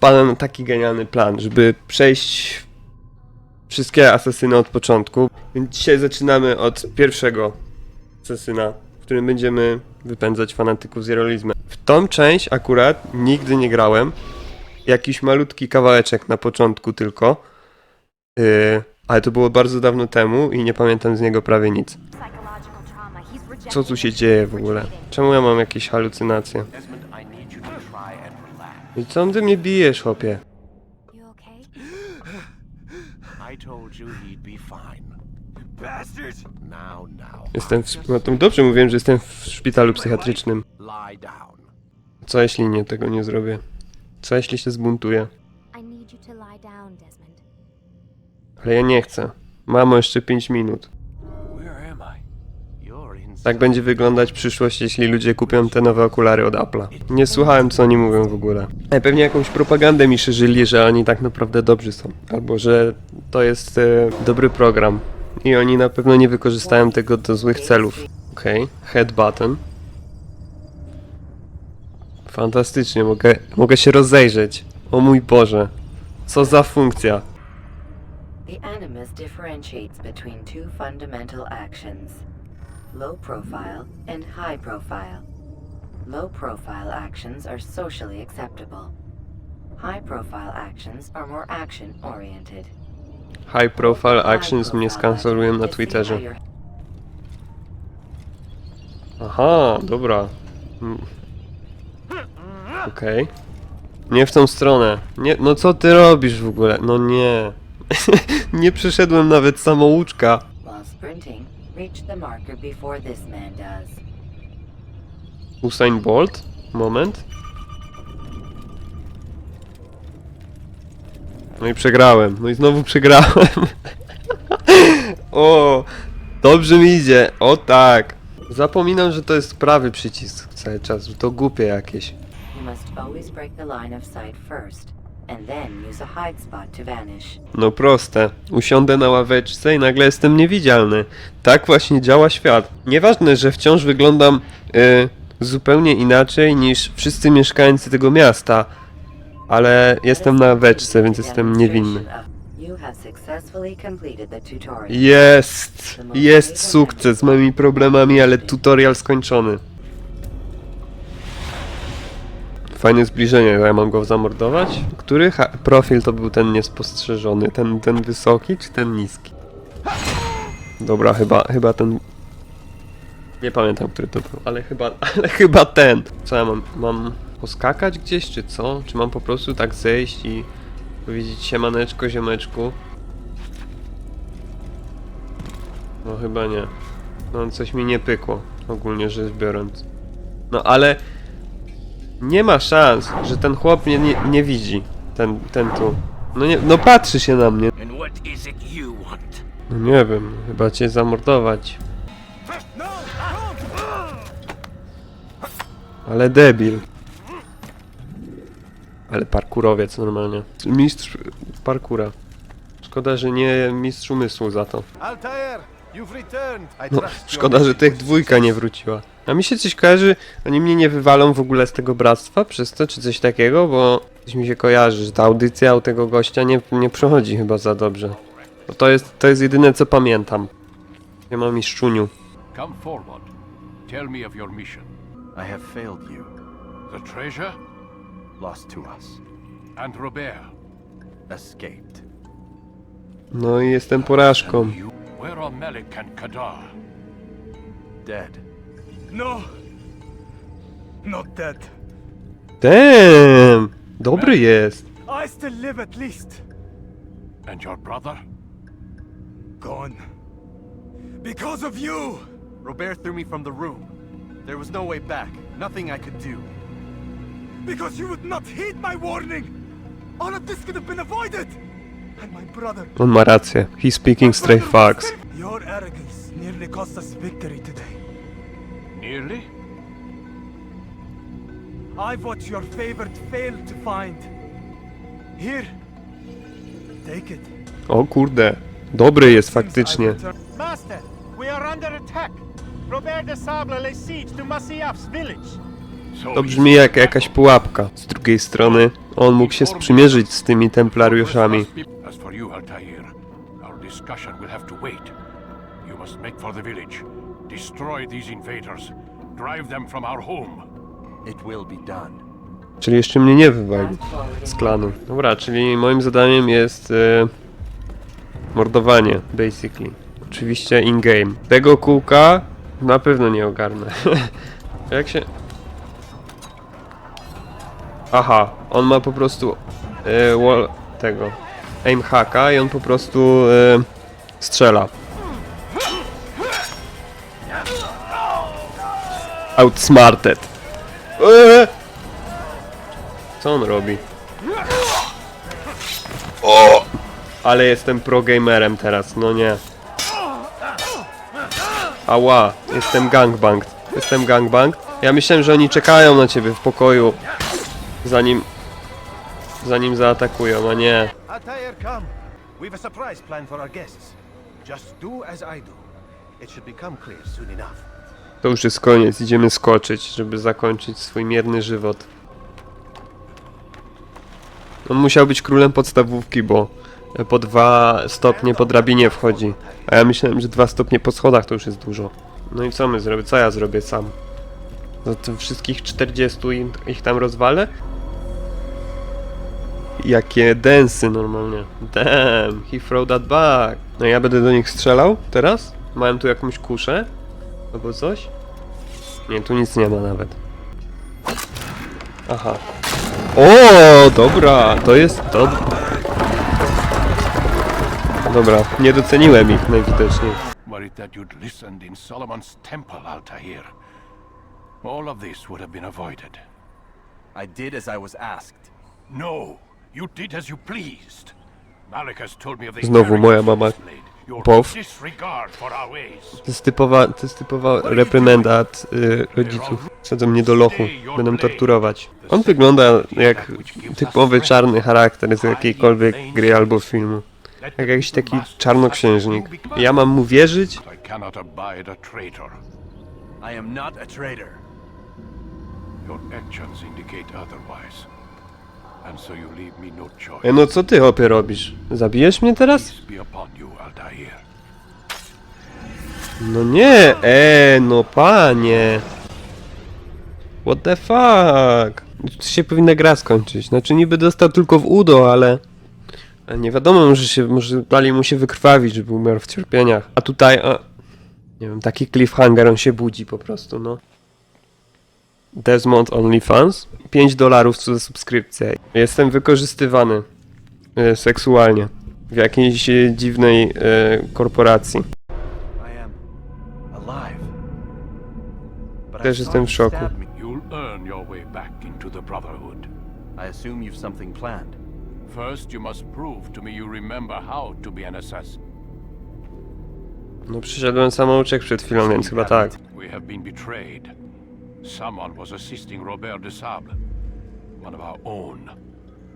wpadłem na taki genialny plan, żeby przejść wszystkie asesyny od początku. Więc dzisiaj zaczynamy od pierwszego asesyna, w którym będziemy wypędzać fanatyków z Jerolizmem. W tą część akurat nigdy nie grałem. Jakiś malutki kawałeczek na początku tylko. Yy, ale to było bardzo dawno temu i nie pamiętam z niego prawie nic. Co tu się dzieje w ogóle? Czemu ja mam jakieś halucynacje? Desmond, I need you to try and relax. I co ty mnie bijesz, chłopie? You okay? I told you he'd be fine. Bastards! Now, now. Jestem w... No to dobrze mówiłem, że jestem w szpitalu psychiatrycznym. Lie down. Co jeśli nie, tego nie zrobię? Co jeśli się zbuntuję? I need you to lie down, Desmond. Ale ja nie chcę. Mamo, jeszcze 5 minut. Tak będzie wyglądać przyszłość, jeśli ludzie kupią te nowe okulary od Apple'a. Nie słuchałem, co oni mówią w ogóle. E, pewnie jakąś propagandę mi szerzyli, że oni tak naprawdę dobrzy są. Albo, że to jest e, dobry program. I oni na pewno nie wykorzystają tego do złych celów. Okej, head button. Fantastycznie, mogę, mogę się rozejrzeć. O mój Boże. Co za funkcja. The Animus differentiates between two fundamental actions low profile and high profile. Low profile actions are socially acceptable. High profile actions are more action oriented. High profile actions mnie skancelują na Twitterze. Aha, dobra. Mm. Okej. Nie w tą stronę. Nie, no co ty robisz w ogóle? No nie. nie przeszedłem nawet samouczka. While sprinting, reach the marker before this man does. Usain Bolt? Moment. No i przegrałem. No i znowu przegrałem. o, dobrze mi idzie. O tak. Zapominam, że to jest prawy przycisk cały czas. To głupie jakieś. You must always break the line of sight first, and then use a hide spot to vanish. No proste. Usiądę na ławeczce i nagle jestem niewidzialny. Tak właśnie działa świat. Nieważne, że wciąż wyglądam y, zupełnie inaczej niż wszyscy mieszkańcy tego miasta, ale jestem na ławeczce, więc jestem niewinny. You have successfully completed the tutorial. Jest! Jest sukces z moimi problemami, ale tutorial skończony. Fajne zbliżenie, ja mam go zamordować? Który profil to był ten niespostrzeżony? Ten, ten wysoki czy ten niski? Dobra, chyba, chyba ten... Nie pamiętam, który to był, ale chyba, ale chyba ten. Co ja mam? Mam poskakać gdzieś, czy co? Czy mam po prostu tak zejść i powiedzieć siemaneczko, ziomeczku? No chyba nie. No coś mi nie pykło, ogólnie rzecz biorąc. No ale nie ma szans, że ten chłop mnie nie, nie widzi. Ten, ten tu. No nie, no patrzy się na mnie. No nie wiem, chyba cię zamordować. Ale debil. Ale parkurowiec normalnie. Mistrz parkura. Szkoda, że nie mistrz umysłu za to. Altair, you've returned. I No, szkoda, że tych dwójka nie wróciła. A mi się coś kojarzy, oni mnie nie wywalą w ogóle z tego bractwa przez to, czy coś takiego, bo coś mi się kojarzy, że ta audycja u tego gościa nie, nie przechodzi chyba za dobrze. Bo to jest, to jest jedyne co pamiętam. Nie mam miszczuniu. Come forward. Tell me of your mission. I have failed you, The treasure lost to us, and Robert. escaped. No i jestem porażką. Where are Malik and Kadar? Dead. No. Not dead. Damn! Dobry jest. I still live at least. And your brother? Gone. Because of you! Robert threw me from the room. There was no way back. Nothing I could do. Because you would not heed my warning! All of this could have been avoided! And my brother. On ma rację. He's speaking straight facts. Your arrogance nearly cost us victory today. Nearly? I've watched your favorite fail to find. Here. Take it. O kurde. Dobry jest faktycznie. Master, we are under attack. Robert de Sable lays siege to Masyaf's village. To brzmi jak jakaś pułapka. Z drugiej strony on mógł się sprzymierzyć z tymi templariuszami. As for you, Altair, our discussion will have to wait. You must make for the village. Destroy these invaders. Drive them from our home. It will be done. Czyli jeszcze mnie nie wywalił z klanu. Dobra, czyli moim zadaniem jest e, mordowanie, basically. Oczywiście in-game. Tego kółka na pewno nie ogarnę. Jak się... Aha, on ma po prostu e, wall, tego aim hacka i on po prostu e, strzela. Outsmarted. Eee! Co on robi? O! Ale jestem pro gamerem teraz, no nie. Ała, jestem gangbang. Jestem gangbang. Ja myślałem, że oni czekają na ciebie w pokoju. Zanim... Zanim zaatakują, a nie. Altair, come. We've a surprise planned for our guests. Just do as I do. It should become clear soon enough. To już jest koniec, idziemy skoczyć, żeby zakończyć swój mierny żywot. On musiał być królem podstawówki, bo po dwa stopnie po drabinie wchodzi. A ja myślałem, że dwa stopnie po schodach to już jest dużo. No i co my zrobię? Co ja zrobię sam? Za tych wszystkich 40 im- ich tam rozwalę? Jakie densy normalnie. Damn, he throw that back. No ja będę do nich strzelał teraz? Mają tu jakąś kuszę? Albo coś? Nie, tu nic nie ma nawet. Aha. O, dobra, to jest to. Dobra, nie doceniłem ich najwidoczniej. Worried that you'd listened in Solomon's temple, Altair. All of this would have been avoided. I did as I was asked. No, you did as you pleased. Malik has told me of the Znowu moja mama pow. disregard for our ways. To jest typowa, to jest typowa reprymenda od y, rodziców. Sadzą mnie do lochu, będą torturować. On wygląda jak typowy czarny charakter z jakiejkolwiek gry albo filmu. Jak jakiś taki czarnoksiężnik. Ja mam mu wierzyć? I cannot abide a traitor. I am not a traitor. Your actions indicate otherwise. E, choice. no co ty opie robisz? Zabijesz mnie teraz? No nie, e, no panie. What the fuck? Tu się powinna gra skończyć. Znaczy niby dostał tylko w udo, ale... ale nie wiadomo, może się, może dali mu się wykrwawić, żeby umarł w cierpieniach. A tutaj, a... Nie wiem, taki cliffhanger, on się budzi po prostu, no. Desmond OnlyFans? 5 dolarów co za subskrypcję. Jestem wykorzystywany e, seksualnie w jakiejś e, dziwnej e, korporacji. I am alive. But Też I jestem w you szoku. stab me. You'll earn your way back into the Brotherhood. I assume you've something planned. First, you must prove to me you remember how to be an assassin. No przyszedłem samouczek przed chwilą, więc chyba tak. We have been betrayed. Someone was assisting Robert de Sable, one of our own.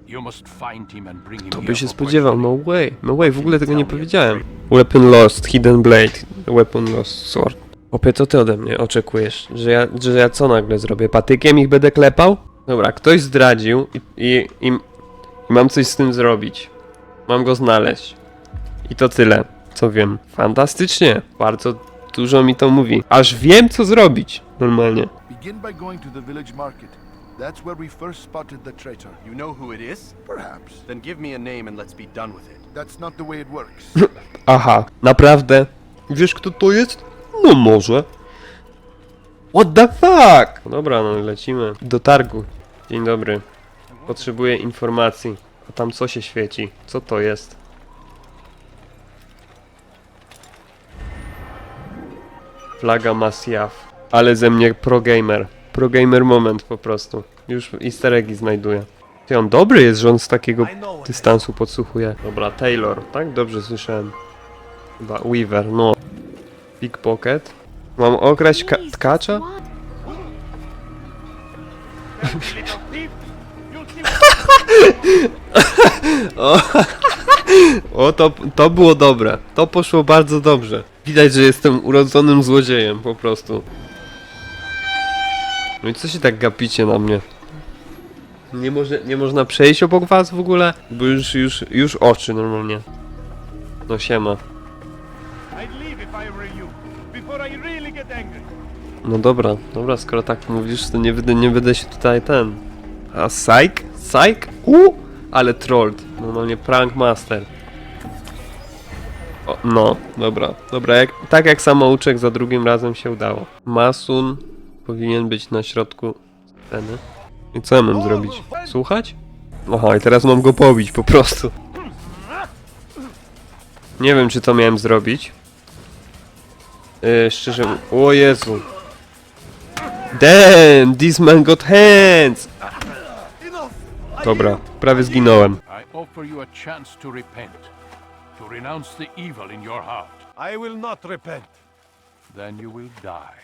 You must find him and bring him To here by się for spodziewał, no way, no way, w ogóle tego nie powiedziałem. Weapon lost, hidden blade, weapon lost, sword. Opie, co ty ode mnie oczekujesz? Że ja, że ja co nagle zrobię? Patykiem ich będę klepał? Dobra, ktoś zdradził i, i, i, i mam coś z tym zrobić. Mam go znaleźć. I to tyle, co wiem. Fantastycznie, bardzo dużo mi to mówi. Aż wiem, co zrobić, normalnie. Begin by going to the village market. That's where we first spotted the traitor. You know who it is? Perhaps. Then give me a name and let's be done with it. That's not the way it works. Aha, naprawdę? Wiesz kto to jest? No może. What the fuck? Dobra, no lecimy. Do targu. Dzień dobry. Potrzebuję informacji. A tam co się świeci? Co to jest? Flaga Masjaf. Ale ze mnie progamer. Progamer moment po prostu. Już easter eggi znajduję. Ty on dobry jest, że on z takiego dystansu podsłuchuje. Dobra, Taylor, tak? Dobrze słyszałem. Chyba Weaver, no. Pickpocket. Mam okraść ka- tkacza? o, o to, to było dobre. To poszło bardzo dobrze. Widać, że jestem urodzonym złodziejem, po prostu. No i co się tak gapicie na mnie? Nie, może, nie można przejść obok was w ogóle? Bo już, już, już oczy normalnie. No siema. No dobra, dobra, skoro tak mówisz, to nie będę, nie będę się tutaj ten... A psych? Psych? U, Ale trolled. Normalnie prank master. O, no, dobra, dobra, jak, tak jak samouczek za drugim razem się udało. Masun powinien być na środku sceny. I co ja mam zrobić? Słuchać? Aha, i teraz mam go pobić po prostu. Nie wiem, czy to miałem zrobić. Yy, szczerze, o Jezu. Damn, this man got hands! Dobra, prawie zginąłem. I offer you a chance to repent, to renounce the evil in your heart. I will not repent. Then you will die.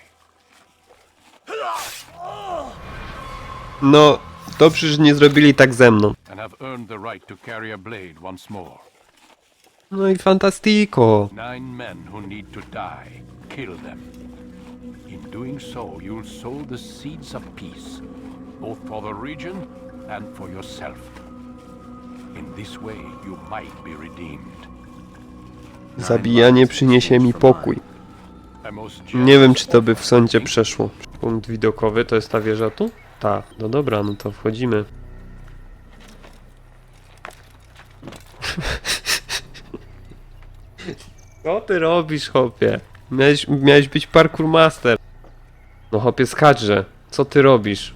No, dobrze, że nie zrobili tak ze mną. and have earned the right to carry a blade once more. No i fantastico. Nine men who need to die, kill them. In doing so, you'll sow the seeds of peace, both for the region and for yourself. In this way, you might be redeemed. Zabijanie przyniesie mi pokój. A most Nie wiem, czy to by w sądzie przeszło. Punkt widokowy to jest ta wieża tu? Tak. No dobra, no to wchodzimy. Co ty robisz, chłopie? Miałeś, miałeś być parkour master. No chłopie, skadrze. Co ty robisz?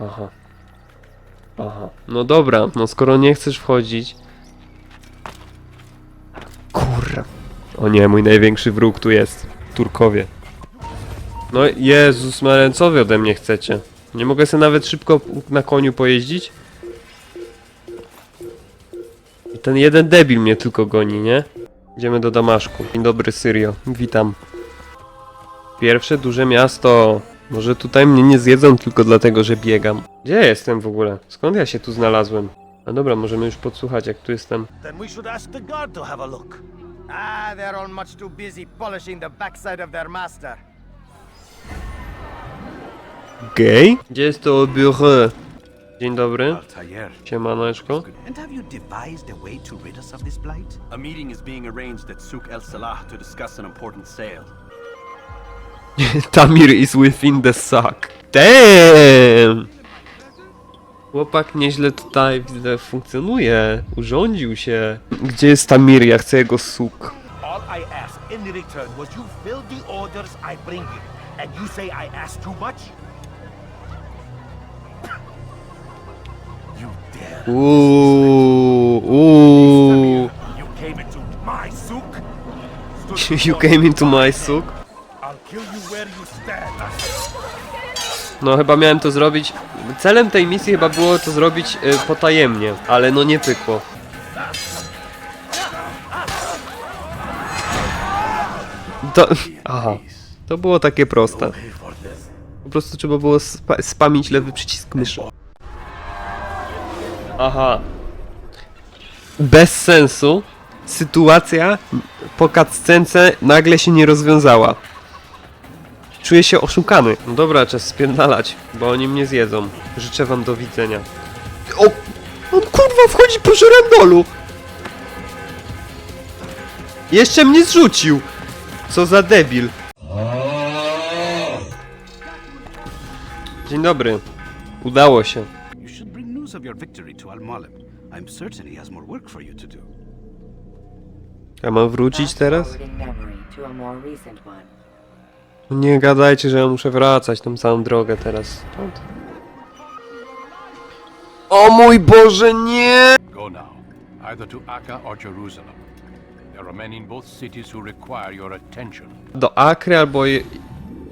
Aha. Aha. No dobra, no skoro nie chcesz wchodzić... O nie, mój największy wróg tu jest. Turkowie. No Jezus Maria, ode mnie chcecie? Nie mogę sobie nawet szybko na koniu pojeździć? I ten jeden debil mnie tylko goni, nie? Idziemy do Damaszku. Dzień dobry, Syrio. Witam. Pierwsze duże miasto. Może tutaj mnie nie zjedzą tylko dlatego, że biegam. Gdzie jestem w ogóle? Skąd ja się tu znalazłem? A dobra, możemy już podsłuchać, jak tu jestem. Then we should ask the guard to have a look. Ah, they're all much too busy polishing the backside of their master. Gej? Gdzie jest to biuro? Dzień dobry. Siemaneczko. And have you devised a way to rid us of this blight? A meeting is being arranged at Souk El Salah to discuss an important sale. Tamir is within the sack. Damn! Chłopak nieźle tutaj widzę funkcjonuje. Urządził się. Gdzie jest Tamir? Ja chcę jego suk. All I ask in return was you fill the orders I bring you. And you say I ask too much? You dare. You came into my souk? You came into my suk? I'll kill you where you stand. No chyba miałem to zrobić. Celem tej misji chyba było to zrobić y, potajemnie, ale no nie pykło. To. Aha. To było takie proste. Po prostu trzeba było spa spamić lewy przycisk myszy. Aha. Bez sensu. Sytuacja po cutscence nagle się nie rozwiązała. Czuję się oszukany. No dobra, czas spierdalać, bo oni mnie zjedzą. Życzę wam do widzenia. O! On kurwa wchodzi po żerandolu! Jeszcze mnie zrzucił! Co za debil. Dzień dobry. Udało się. You should bring news of your victory to Al-Mualim. I'm certain he has more work for you to do. Ja mam wrócić teraz? forwarding memory to a more recent one. Nie gadajcie, że ja muszę wracać tą całą drogę teraz. Stąd. O mój Boże, nie! Go now, either to Akka or Jerusalem. There are men in both cities who require your attention. Do Akry albo je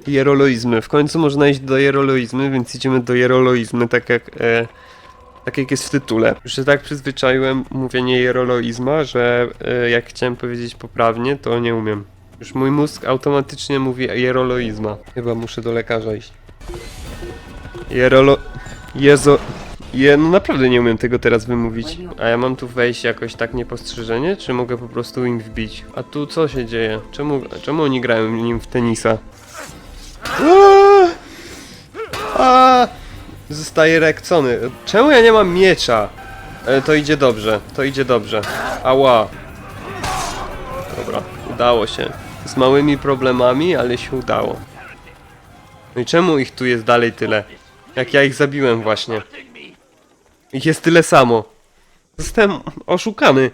Jeroloizmy. W końcu można iść do Jeroloizmy, więc idziemy do Jeroloizmy, tak jak, e, tak jak jest w tytule. Już się tak przyzwyczaiłem mówienie Jeroloizma, że e, jak chciałem powiedzieć poprawnie, to nie umiem. Już mój mózg automatycznie mówi Jeroloizma. Chyba muszę do lekarza iść. Jerolo... Jezo... Je, no naprawdę nie umiem tego teraz wymówić. A ja mam tu wejść jakoś tak niepostrzeżenie, czy mogę po prostu im wbić? A tu co się dzieje? Czemu, czemu oni grają nim w tenisa? Aaaa! A, zostaje rekcony. Czemu ja nie mam miecza? E, to idzie dobrze, to idzie dobrze. Ała. Dobra, udało się. Z małymi problemami, ale się udało. No i czemu ich tu jest dalej tyle? Jak ja ich zabiłem właśnie. Ich jest tyle samo. Zostałem oszukany.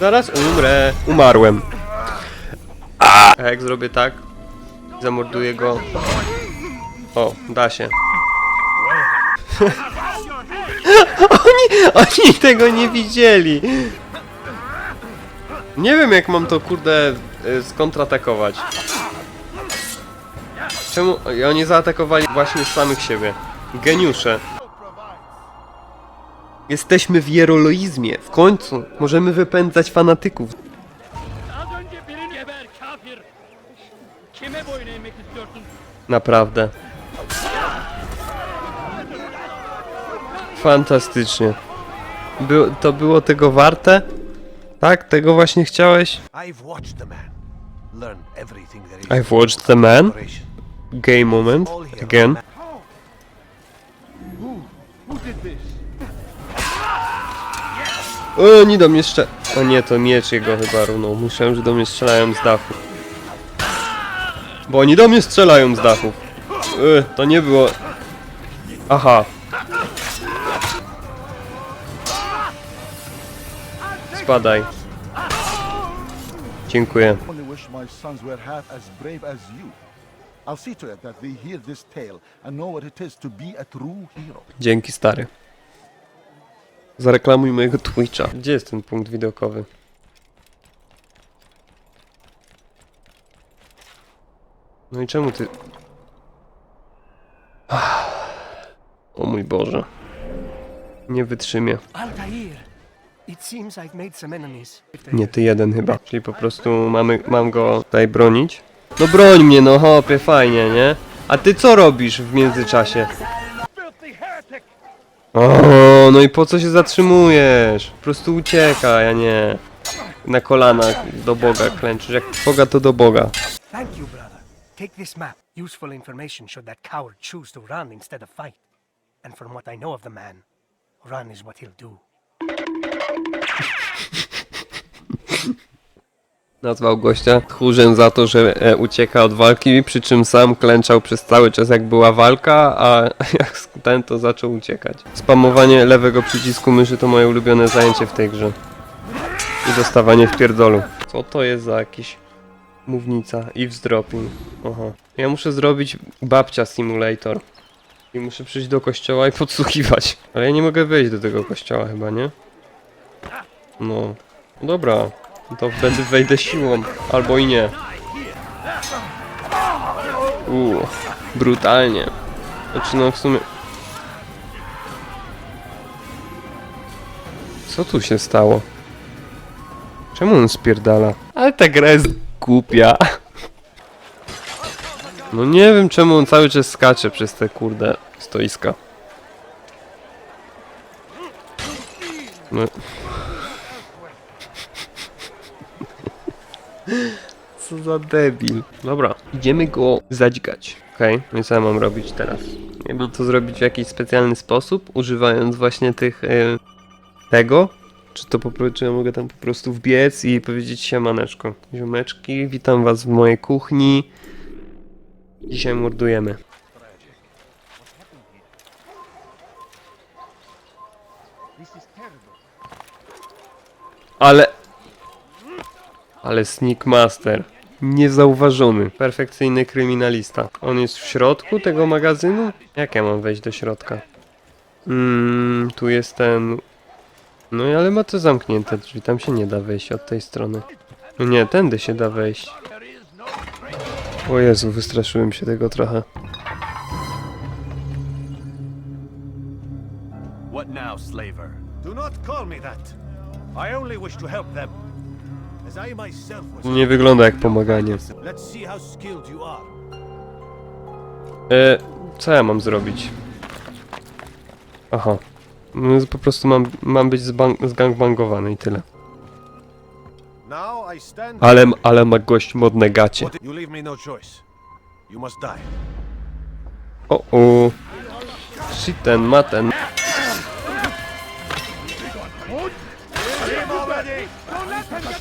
Zaraz umrę. Umarłem. A jak zrobię tak? Zamorduję go. O, da się. oni, oni tego nie widzieli. Nie wiem jak mam to kurde y, skontratakować. Czemu i oni zaatakowali właśnie samych siebie? Geniusze. Jesteśmy w jeroloizmie. W końcu możemy wypędzać fanatyków. Naprawdę. Fantastycznie. Był, to było tego warte? Tak? Tego właśnie chciałeś? I've watched the man. Learned everything there is. I've watched the man. Operation. Gay moment. Again. O, oni do mnie strze... O nie, to miecz jego chyba runął. Myślałem, że do mnie strzelają z dachu. Bo oni do mnie strzelają z dachu. Y, to nie było... Aha. Spadaj. Dziękuję. only wish my sons were half as brave as you. I'll see to it that they hear this tale and know what it is to be a true hero. Dzięki stary. Zareklamuj mojego Twitcha. Gdzie jest ten punkt widokowy? No i czemu ty... O mój Boże. Nie wytrzymię. Altair, Nie ty jeden chyba. Czyli po prostu mamy, mam go tutaj bronić. No broń mnie, no hopie, fajnie, nie? A ty co robisz w międzyczasie? O, no i po co się zatrzymujesz? Po prostu uciekaj, a nie na kolanach do Boga klęczysz. Jak Boga to do Boga. Thank you, brother. Take this map. Useful information should that coward choose to run instead of fight. And from what I know of the man, run is what he'll do. Nazwał gościa tchórzem za to, że e, ucieka od walki, przy czym sam klęczał przez cały czas jak była walka, a jak ten to zaczął uciekać. Spamowanie lewego przycisku myszy to moje ulubione zajęcie w tej grze. I dostawanie w pierdolu. Co to jest za jakiś mównica? Eavesdropping. Aha. Ja muszę zrobić babcia simulator. I muszę przyjść do kościoła i podsłuchiwać. Ale ja nie mogę wejść do tego kościoła chyba, nie? No. Dobra. To wtedy wejdę siłą. Albo i nie. Uuu. Brutalnie. Znaczy no w sumie... Co tu się stało? Czemu on spierdala? Ale ta gra jest głupia. No nie wiem czemu on cały czas skacze przez te kurde stoiska. No. Co za debil. Dobra, idziemy go zadźgać. Okej, no i co ja mam robić teraz? Mam to zrobić w jakiś specjalny sposób, używając właśnie tych... y, tego? Czy to po prostu, czy ja mogę tam po prostu wbiec i powiedzieć siemaneczko. Ziomeczki, witam was w mojej kuchni. Dzisiaj mordujemy. Ale... Ale Sneak Master. Niezauważony. Perfekcyjny kryminalista. On jest w środku tego magazynu? Jak ja mam wejść do środka? Mmm, tu jest ten... No ale ma to zamknięte drzwi, tam się nie da wejść od tej strony. No nie, tędy się da wejść. O Jezu, wystraszyłem się tego trochę. What now, slaver? Do not call me that. I only wish to help them. Nie wygląda jak pomaganie. E, co ja mam zrobić? Aha. No, po prostu mam, mam być zgangbangowany i tyle. Ale, ale ma gość modne gacie. You leave me no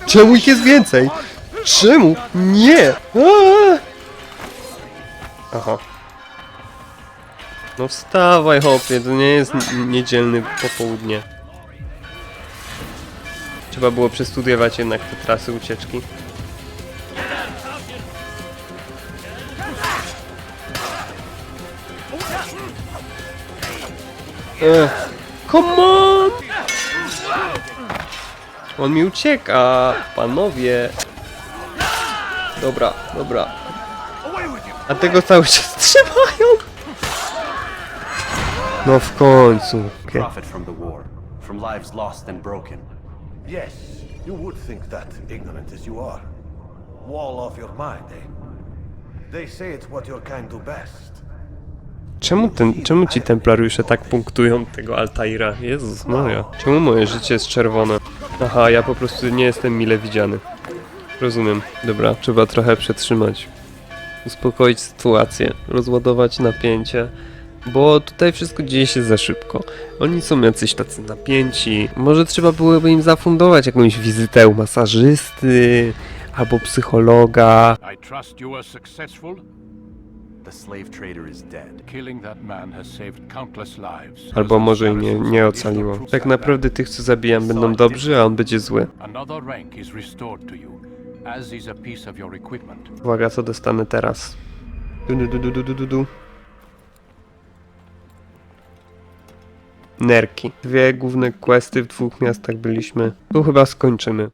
Czemu ich jest więcej? Czemu? Nie! Aaa! Aha. No wstawaj hopie, to nie jest niedzielny popołudnie. Trzeba było przestudiować jednak te trasy ucieczki. Ech, come on! On mi ucieka, panowie. Dobra, dobra. A tego cały czas trzymają. No w końcu. Okej. Profit from the war, from lives lost and broken. Yes, you would think that, ignorant as you are. Wall off your mind, eh? They say it's what your kind do best. Czemu, ten, czemu ci templariusze tak punktują tego Altaira? Jezus Maria. Czemu moje życie jest czerwone? Aha, ja po prostu nie jestem mile widziany. Rozumiem. Dobra, trzeba trochę przetrzymać. Uspokoić sytuację, rozładować napięcie, bo tutaj wszystko dzieje się za szybko. Oni są jacyś tacy napięci. Może trzeba byłoby im zafundować jakąś wizytę u masażysty albo psychologa. I trust you were successful. The slave trader is dead. Killing that man has saved countless lives. Albo może i nie, nie ocaliło. Tak naprawdę tych, co zabijam, będą dobrzy, a on będzie zły. Another rank is restored to you, as is a piece of your equipment. Uwaga, co dostanę teraz. Du, du, du, du, du, du, du. Nerki. Dwie główne questy w dwóch miastach byliśmy. Tu chyba skończymy.